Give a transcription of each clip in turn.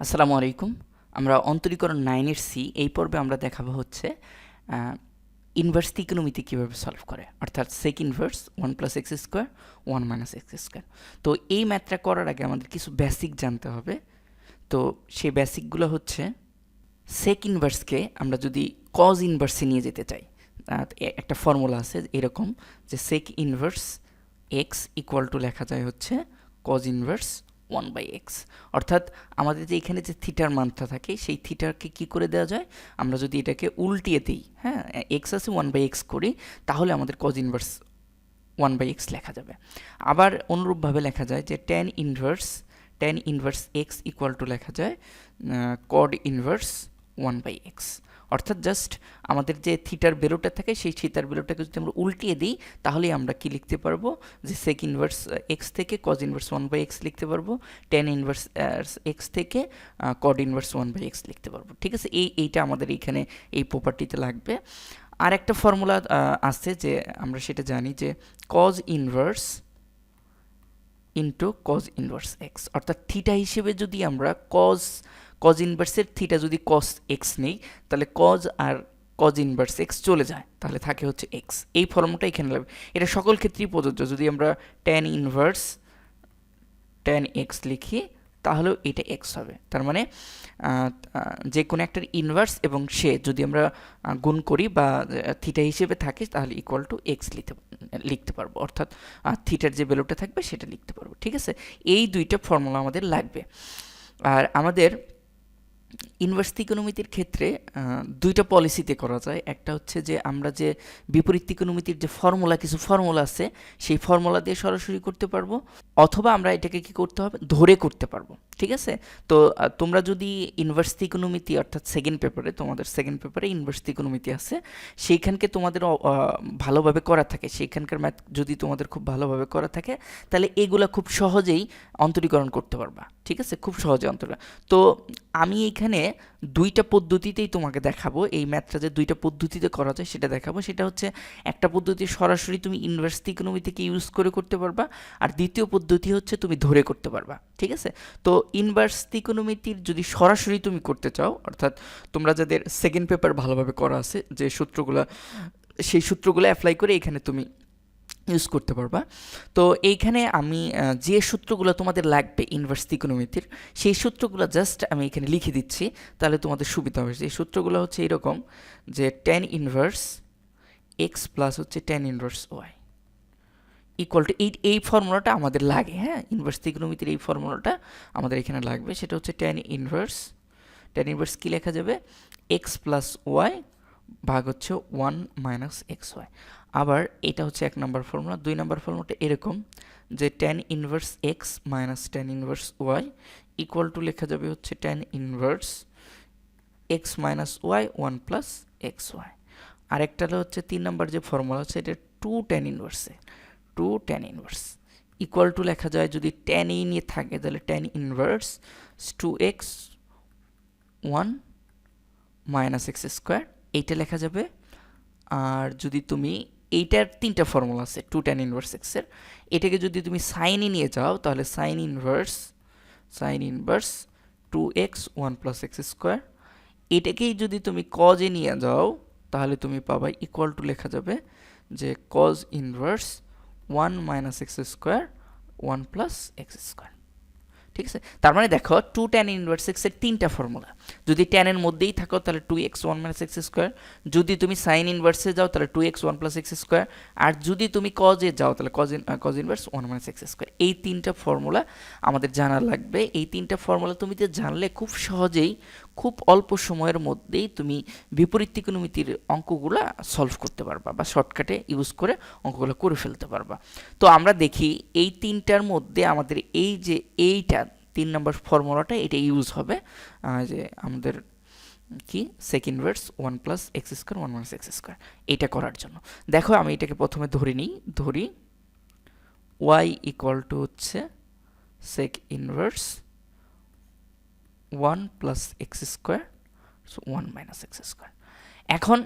আসসালামু আলাইকুম। আমরা অন্তরীকরণ নাইনের সি, এই পর্বে আমরা দেখাবো হচ্ছে ইনভার্স ত্রিকোণমিতি কীভাবে সলভ করে, অর্থাৎ sec inverse one plus x square one minus x square তো এই ম্যাথটা করার আগে আমাদের কিছু বেসিক জানতে হবে। তো সেই বেসিকগুলো হচ্ছে সেক ইনভার্সকে আমরা যদি কজ ইনভার্সে নিয়ে যেতে চাই একটা ফর্মুলা আছে এরকম যে sec inverse x equal to লেখা যায় হচ্ছে cos inverse one by x অর্থাৎ আমাদের যে এখানে যে থিটার মানটা থাকে, সেই থিটারকে কি করে দেওয়া যায়? আমরা যদি এটাকে উল্টিয়ে দিই হ্যাঁ এক্স আছে ওয়ান বাই এক্স করি, তাহলে আমাদের cos inverse one by x লেখা যাবে। আবার অনুরূপভাবে লেখা যায় যে tan inverse tan inverse x equal to লেখা যায় cot inverse one by x অর্থাৎ জাস্ট আমাদের যে থিটার বেরোটা থাকে, সেই থিটার বেরোটাকে যদি আমরা উল্টিয়ে দিই, তাহলেই আমরা কি লিখতে পারব? যে সেক ইনভার্স এক্স থেকে cos inverse one by x লিখতে পারব টেন ইনভার্স এক্স থেকে cot inverse one by x লিখতে পারব। ঠিক আছে? এই, এইটা আমাদের এইখানে, এই প্রপার্টিতে লাগবে। আর একটা ফর্মুলা আছে যে আমরা সেটা জানি যে cos inverse into cos inverse x অর্থাৎ থিটা হিসেবে যদি আমরা কজ কজ ইনভার্সের থিটা যদি কস এক্স নেই, তাহলে কজ আর কজ ইনভার্স এক্স চলে যায়, তাহলে থাকে হচ্ছে এক্স এই ফর্মটা এখানে লাগবে। এটা সকল ক্ষেত্রেই প্রযোজ্য। যদি আমরা ট্যান ইনভার্স ট্যান এক্স লিখি, তাহলেও এটা এক্স হবে। তার মানে যে কোনো একটার ইনভার্স এবং সে যদি আমরা গুণ করি বা থিটা হিসেবে থাকে, তাহলে ইকুয়াল টু এক্স লিখতে লিখতে পারব। অর্থাৎ থিটার যে ভ্যালুটা থাকবে, সেটা লিখতে পারব। ঠিক আছে? এই দুইটা ফর্মুলা আমাদের লাগবে। আর আমাদের ইনভার্স ইকোনমিতির ক্ষেত্রে দুইটা পলিসিতে করা যায়। একটা হচ্ছে যে, আমরা যে বিপরীত ইকোনমিতির যে ফর্মুলা, কিছু ফর্মুলা আছে, সেই ফর্মুলা দিয়ে সরাসরি করতে পারব, অথবা আমরা এটাকে কি করতে হবে? ধরে করতে পারব। ঠিক আছে? তো তোমরা যদি ইনভার্স ত্রিকোণমিতি অর্থাৎ সেকেন্ড পেপারে তোমাদের সেকেন্ড পেপারে ইনভার্স ত্রিকোণমিতি আছে, সেইখানকে তোমাদের ভালোভাবে করা থাকে। সেইখানকার ম্যাথ যদি তোমাদের খুব ভালোভাবে করা থাকে, তাহলে এগুলা খুব সহজেই অন্তরীকরণ করতে পারবা। ঠিক আছে? খুব সহজে অন্তরীকরণ। তো, আমি এইখানে দুইটা পদ্ধতিতেই তোমাকে দেখাবো। এই ম্যাথটা যে দুইটা পদ্ধতিতে করা যায়, সেটা দেখাবো। সেটা হচ্ছে, একটা পদ্ধতি সরাসরি তুমি ইনভার্স ত্রিকোণমিতিকে ইউজ করে করতে পারবা, আর দ্বিতীয় পদ্ধতি হচ্ছে তুমি ধরে করতে পারবা। ঠিক আছে? তো ইনভার্স ত্রিকোণমিতির যদি সরাসরি তুমি করতে চাও, অর্থাৎ তোমরা যাদের সেকেন্ড পেপার ভালোভাবে করা আছে, যে সূত্রগুলো, সেই সূত্রগুলো অ্যাপ্লাই করে এখানে তুমি ইউজ করতে পারবা। তো এইখানে আমি যে সূত্রগুলো তোমাদের লাগবে ইনভার্স ত্রিকোণমিতির, সেই সূত্রগুলো জাস্ট আমি এখানে লিখে দিচ্ছি, তাহলে তোমাদের সুবিধা হবে। এই সূত্রগুলো হচ্ছে এরকম যে টেন ইনভার্স এক্স প্লাস হচ্ছে tan inverse y equal to এই এই ফর্মুলাটা আমাদের লাগে হ্যাঁ? ইনভার্স ত্রিকোণমিতির এই ফর্মুলাটা আমাদের এখানে লাগবে। সেটা হচ্ছে টেন ইনভার্স টেন ইনভার্স কী লেখা যাবে? এক্স প্লাস ওয়াই ভাগ হচ্ছে ওয়ান মাইনাস এক্স ওয়াই আবার এটা হচ্ছে এক নম্বর ফর্মুলা দুই নম্বর ফর্মুলাটা এরকম যে tan inverse x minus tan inverse y equal to লেখা যাবে হচ্ছে tan inverse x minus y one plus x y আরেকটা হচ্ছে তিন নম্বর যে ফর্মুলা হচ্ছে এটা two tan ইনভার্সে two tan inverse equal to লেখা যায় যদি টেন ই নিয়ে থাকে, তাহলে tan inverse two x one minus x square এইটা লেখা যাবে। আর যদি তুমি এইটার তিনটা ফর্মুলা আছে টু টেন ইনভার্স এক্সের এটাকে যদি তুমি সাইনে নিয়ে যাও, তাহলে sine inverse sine inverse two x one plus x square এটাকেই যদি তুমি কজে নিয়ে যাও, তাহলে তুমি পাবা ইকুয়াল টু লেখা যাবে যে cos inverse one minus x square, one plus x square. ঠিক আছে? তার মানে দেখো টু টেন ইনভার্স এক্সের তিনটা ফর্মুলা যদি টেনের মধ্যেই থাকো, তাহলে two x one minus x square. যদি তুমি সাইন ইনভার্সে যাও, তাহলে two x one plus x square. আর যদি তুমি কজে যাও, তাহলে cos cos inverse one minus x square. এই তিনটা ফর্মুলা আমাদের জানা লাগবে। এই তিনটা ফর্মুলা তুমি যে জানলে, খুব সহজেই খুব অল্প সময়ের মধ্যেই তুমি বিপরীত ত্রিকোণমিতির অঙ্কগুলো সলভ করতে পারবা বা শর্টকাটে ইউজ করে অঙ্কগুলো করে ফেলতে পারবা। তো আমরা দেখি এই তিনটার মধ্যে আমাদের এই যে এইটা, তিন নম্বর ফর্মুলাটা এটা ইউজ হবে। যে আমাদের কি? Sec inverse one plus x square one minus x square এটা করার জন্য। দেখো, আমি এটাকে প্রথমে ধরে নিই, ধরি ওয়াই ইকুয়াল টু হচ্ছে sec inverse one plus x square so one minus x square এখন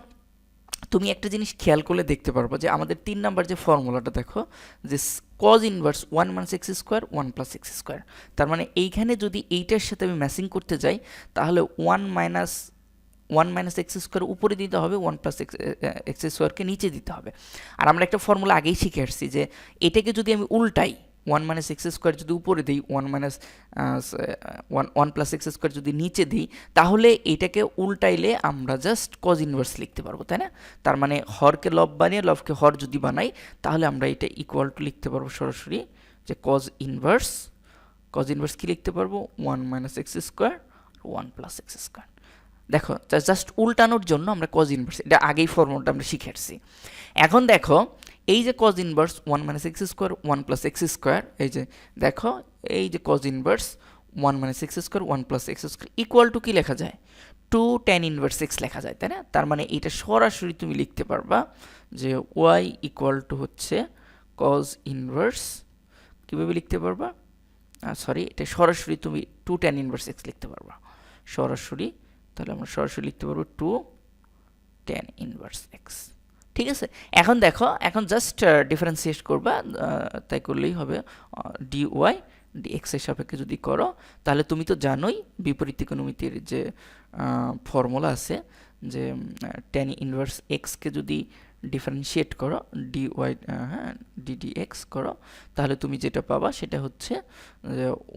তুমি একটা জিনিস খেয়াল করলে দেখতে পারব যে আমাদের তিন নাম্বার যে ফর্মুলাটা দেখো, যে cos inverse one minus x square one plus x square তার মানে এইখানে যদি এইটার সাথে আমি ম্যাচিং করতে যাই, তাহলে one minus one minus x square উপরে দিতে হবে ওয়ান প্লাস এক্স এক্স স্কোয়ারকে নিচে দিতে হবে। আর আমরা একটা ফর্মুলা আগেই শিখে আসছি যে এটাকে যদি আমি উল্টাই ওয়ান মাইনাস এক্স স্কোয়ার যদি উপরে দিই one minus one one plus x square যদি নিচে দিই, তাহলে এটাকে উল্টাইলে আমরা জাস্ট কজ ইনভার্স লিখতে পারব, তাই না? তার মানে হরকে লব বানিয়ে লবকে হর যদি বানাই, তাহলে আমরা এটা ইকুয়াল টু লিখতে পারব সরাসরি যে কজ ইনভার্স কজ ইনভার্স কী লিখতে পারব? One minus x square one plus x square দেখো জাস্ট উল্টানোর জন্য আমরা কজ ইনভার্স এটা আগেই ফর্মুলাটা আমরা শিখে আসছি। এখন দেখো এই যে cos inverse one minus x square one plus x square এই যে দেখো, এই যে cos inverse one minus x square one plus x square equal to কী লেখা যায়? টু টেন ইনভার্স এক্স লেখা যায়, তাই না? তার মানে এটা সরাসরি তুমি লিখতে পারবা যে ওয়াই ইকুয়াল টু হচ্ছে কজ ইনভার্স কীভাবে লিখতে পারবা? সরি এটা সরাসরি তুমি টু টেন ইনভার্স এক্স লিখতে পারবা। সরাসরি, তাহলে আমরা সরাসরি লিখতে পারব টু টেন ইনভার্স এক্স ঠিক আছে? এখন দেখো, এখন জাস্ট ডিফারেন্সিয়েট করবা তাই করলেই হবে ডি ওয়াই এক্সের সাপেক্ষে যদি করো, তাহলে তুমি তো জানোই বিপরীত ইকোনমিতির যে ফর্মুলা আছে, যে টেন ইনভার্স এক্সকে যদি ডিফারেন্সিয়েট করো ডি ওয়াই হ্যাঁ ডি ডি এক্স করো, তাহলে তুমি যেটা পাবা সেটা হচ্ছে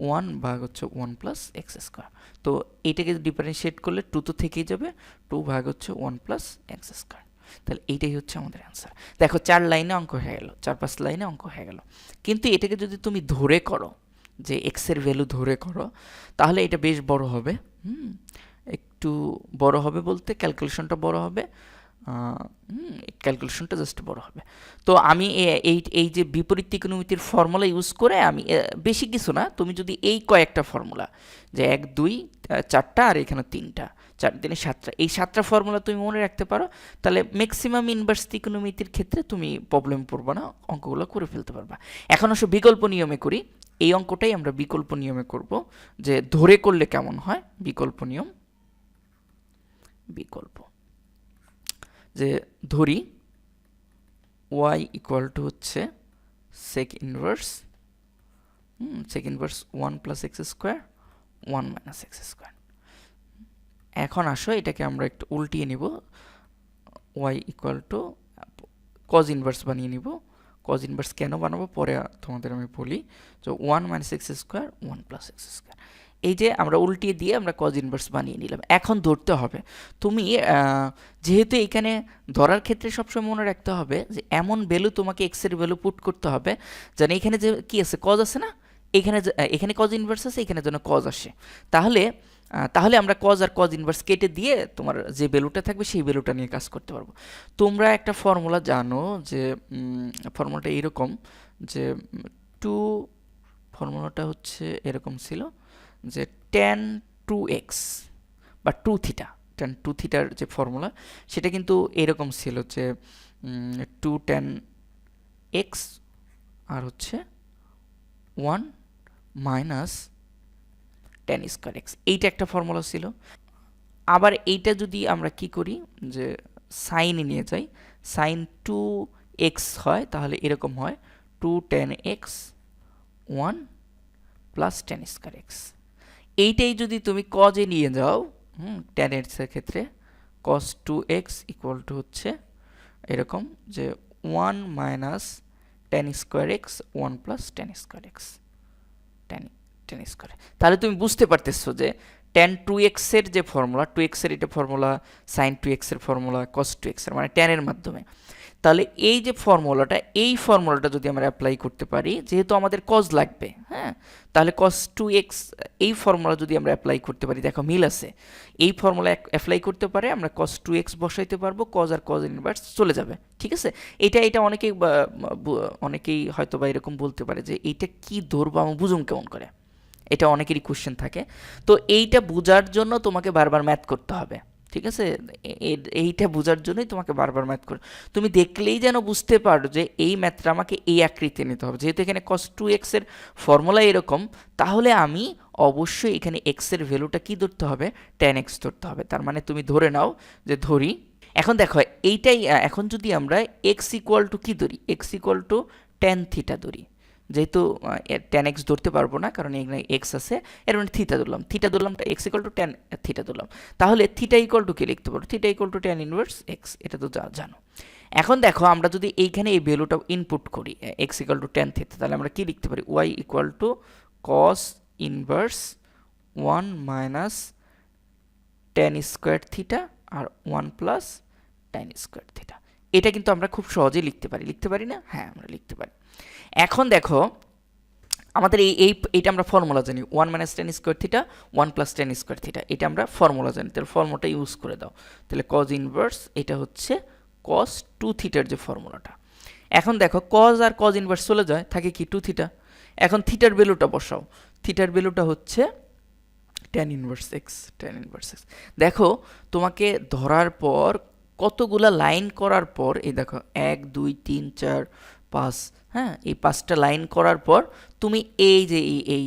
ওয়ান ভাগ হচ্ছে ওয়ান প্লাস এক্স স্কোয়ার তো এইটাকে ডিফারেন্সিয়েট করলে টু তো থেকেই যাবে টু ভাগ হচ্ছে ওয়ান প্লাস এক্স স্কোয়ার তাহলে এইটাই হচ্ছে আমাদের অ্যান্সার দেখো, চার লাইনে অঙ্ক হয়ে গেল, চার পাঁচ লাইনে অঙ্ক হয়ে গেল। কিন্তু এটাকে যদি তুমি ধরে করো, যে এক্সের ভ্যালু ধরে করো, তাহলে এটা বেশ বড় হবে। হুম, একটু বড় হবে বলতে ক্যালকুলেশনটা বড় হবে। ক্যালকুলেশনটা জাস্ট বড় হবে। তো আমি এই এই যে বিপরীত ত্রিকোণমিতির ফর্মুলা ইউজ করে আমি বেশি কিছু না, তুমি যদি এই কয়েকটা ফর্মুলা যে এক, দুই চারটা আর এখানে তিনটা চার দিনে সাতটা। এই সাতটা ফর্মুলা তুমি মনে রাখতে পারো, তাহলে ম্যাক্সিমাম ইনভার্স ত্রিকোণমিতির ক্ষেত্রে তুমি প্রবলেম পড়বে না, অঙ্কগুলো করে ফেলতে পারবা। এখন অবশ্য বিকল্প নিয়মে করি। এই অঙ্কটাই আমরা বিকল্প নিয়মে করব, যে ধরে করলে কেমন হয়? বিকল্প নিয়ম। বিকল্প। যে ধরি ওয়াই ইকুয়াল টু হচ্ছে sec inverse sec inverse one plus x square one minus x square এখন আসো, এটাকে আমরা একটু উল্টিয়ে নিব। Y equal to cos inverse বানিয়ে নিব। কজ ইনভার্স কেন বানাবো? পরে তোমাদের আমি বলি। তো one minus x square one plus x square এই যে আমরা উল্টিয়ে দিয়ে আমরা কজ ইনভার্স বানিয়ে নিলাম। এখন ধরতে হবে, তুমি যেহেতু এখানে ধরার ক্ষেত্রে সবসময় মনে রাখতে হবে যে এমন ভ্যালু তোমাকে এক্সের ভ্যালু পুট করতে হবে, যেন এখানে যে কী আছে কজ আছে না? এখানে এখানে কজ ইনভার্স আছে, এখানে যেন কজ আসে। তাহলে তাহলে আমরা কজ আর কজ ইনভার্স কেটে দিয়ে তোমার যে ভ্যালুটা থাকবে সেই ভ্যালুটা নিয়ে কাজ করতে পারব। তোমরা একটা ফর্মুলা জানো যে ফর্মুলাটা এরকম যে টু ফর্মুলাটা হচ্ছে এরকম ছিল যে টেন টু এক্স বা টু থিটা টেন টু থিটার যে ফর্মুলা সেটা কিন্তু এরকম ছিল যে টু টেন এক্স আর হচ্ছে one minus tan square x এইটা একটা ফর্মুলা ছিল। আবার এইটা যদি আমরা কি করি, যে সাইনে নিয়ে যাই সাইন টু এক্স হয়, তাহলে এরকম হয় two tan x one plus tan square x এইটাই যদি তুমি কজে নিয়ে যাও, হুম টেন এক্সের ক্ষেত্রে cos two x equal to হচ্ছে এরকম যে one minus tan square x one plus tan square x tan square তাহলে তুমি বুঝতে পারতেছো যে টেন টু এক্সের যে ফর্মুলা টু এক্সের এটা ফর্মুলা সাইন টু এক্সের ফর্মুলা কস টু এক্সের মানে টেনের মাধ্যমে। তাহলে এই যে ফর্মুলাটা এই ফর্মুলাটা যদি আমরা অ্যাপ্লাই করতে পারি, যেহেতু আমাদের কজ লাগবে হ্যাঁ? তাহলে কস টু এক্স এই ফর্মুলা যদি আমরা অ্যাপ্লাই করতে পারি, দেখো মিল আছে। এই ফর্মুলা অ্যাপ্লাই করতে পারে, আমরা কস টু এক্স বসাইতে পারব কজ আর কজ ইনভার্স চলে যাবে, ঠিক আছে? এটা এটা অনেকেই অনেকেই হয়তো বা এরকম বলতে পারে যে, এইটা কি ধরবো? আমি বুঝুম কেমন করে। এটা অনেকেরই কোশ্চেন থাকে। তো এইটা বোঝার জন্য তোমাকে বারবার ম্যাথ করতে হবে, ঠিক আছে? এইটা বোঝার জন্যই তোমাকে বারবার ম্যাথ করে তুমি দেখলেই যেন বুঝতে পারো যে এই ম্যাথটা আমাকে এই আকৃতি নিতে হবে। যেহেতু এখানে কস টু এক্সের ফর্মুলা এরকম, তাহলে আমি অবশ্যই এখানে এক্সের ভ্যালুটা কি ধরতে হবে? টেন এক্স ধরতে হবে। তার মানে তুমি ধরে নাও যে ধরি, এখন দেখো, এইটাই এখন যদি আমরা এক্স ইকুয়াল টু কী ধরি? X equal to tan theta ধরি। যেহেতু টেন এক্স ধরতে পারব না, কারণ এখানে এক্স আছে, এর মানে থিটা ধরলাম। থিটা ধরলাম x equal to tan theta ধরলাম। তাহলে থিটা ইকুয়াল টু কি লিখতে পারো theta equal to tan inverse x এটা তো জানো। এখন দেখো, আমরা যদি এইখানে এই ভ্যালুটা ইনপুট করি x equal to tan theta তাহলে আমরা কি লিখতে পারি? Y equal to cos inverse one minus tan square theta R one plus tan square theta এটা কিন্তু আমরা খুব সহজেই লিখতে পারি। লিখতে পারি না? হ্যাঁ আমরা লিখতে পারি। এখন দেখো, আমাদের এই এই এটা আমরা ফর্মুলা জানি। One minus tan square theta one plus tan square theta এটা আমরা ফর্মুলা জানি। তাহলে ফর্মুলাটা ইউজ করে দাও। তাহলে কজ ইনভার্স এটা হচ্ছে কস টু থিটার যে ফর্মুলাটা এখন দেখো কজ আর কজ ইনভার্স চলে যায়, থাকে কি টু থিটা এখন থিটার ভ্যালুটা বসাও। থিটার ভ্যালুটা হচ্ছে tan inverse x tan inverse x দেখো, তোমাকে ধরার পর কতগুলা লাইন করার পর, এই দেখো, এক, দুই, তিন, চার পাঁচ হ্যাঁ? এই পাঁচটা লাইন করার পর তুমি এই যে এই এই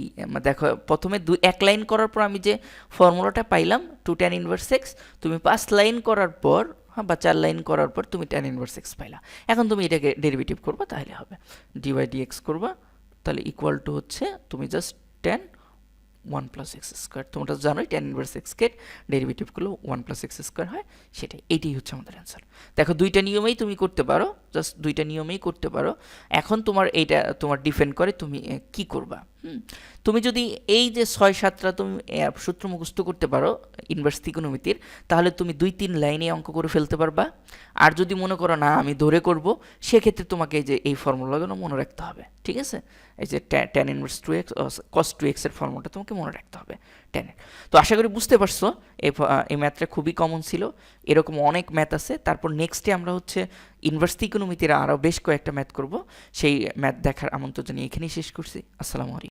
দেখো প্রথমে দুই এক লাইন করার পর আমি যে ফর্মুলাটা পাইলাম টু টেন ইনভার্স এক্স তুমি পাঁচ লাইন করার পর হ্যাঁ বা চার লাইন করার পর তুমি টেন ইনভার্স এক্স পাইলা। এখন তুমি এটাকে ডেরিভেটিভ করবা তাহলে হবে। ডিওয়াই ডিএক্স করবা তাহলে ইকুয়াল টু হচ্ছে তুমি just tan one plus x square. তোমরা জানোই টেন ইনভার্স এক্সকে ডেরিভেটিভ করলে ওয়ান প্লাস এক্স স্কোয়ার হয়, সেটাই। এটাই হচ্ছে আমাদের অ্যান্সার দেখো, দুইটা নিয়মেই তুমি করতে পারো জাস্ট দুইটা নিয়মেই করতে পারো। এখন তোমার এইটা, তোমার ডিপেন্ড করে তুমি কি করবা? তুমি যদি এই যে ছয় সাতটা তুমি সূত্র মুখস্থ করতে পারো ইনভার্স ত্রিকোণমিতির, তাহলে তুমি দুই তিন লাইনে অঙ্ক করে ফেলতে পারবা। আর যদি মনে করো, না, আমি ধরে করব, সেক্ষেত্রে তোমাকে এই যে, এই ফর্মুলাগুলো মনে রাখতে হবে। ঠিক আছে? এই যে tan inverse two x cos two এক্সের ফর্মুলাটা তোমাকে মনে রাখতে হবে টেনের তো আশা করি বুঝতে পারছ, এই ম্যাথটা খুবই কমন ছিল। এরকম অনেক ম্যাথ আছে। তারপর নেক্সটে আমরা হচ্ছে ইনভার্স ত্রিকোণমিতির আরও বেশ কয়েকটা ম্যাথ করব। সেই ম্যাথ দেখার আমন্ত্রণ জানিয়ে এখানেই শেষ করছি। আসসালামু আলাইকুম।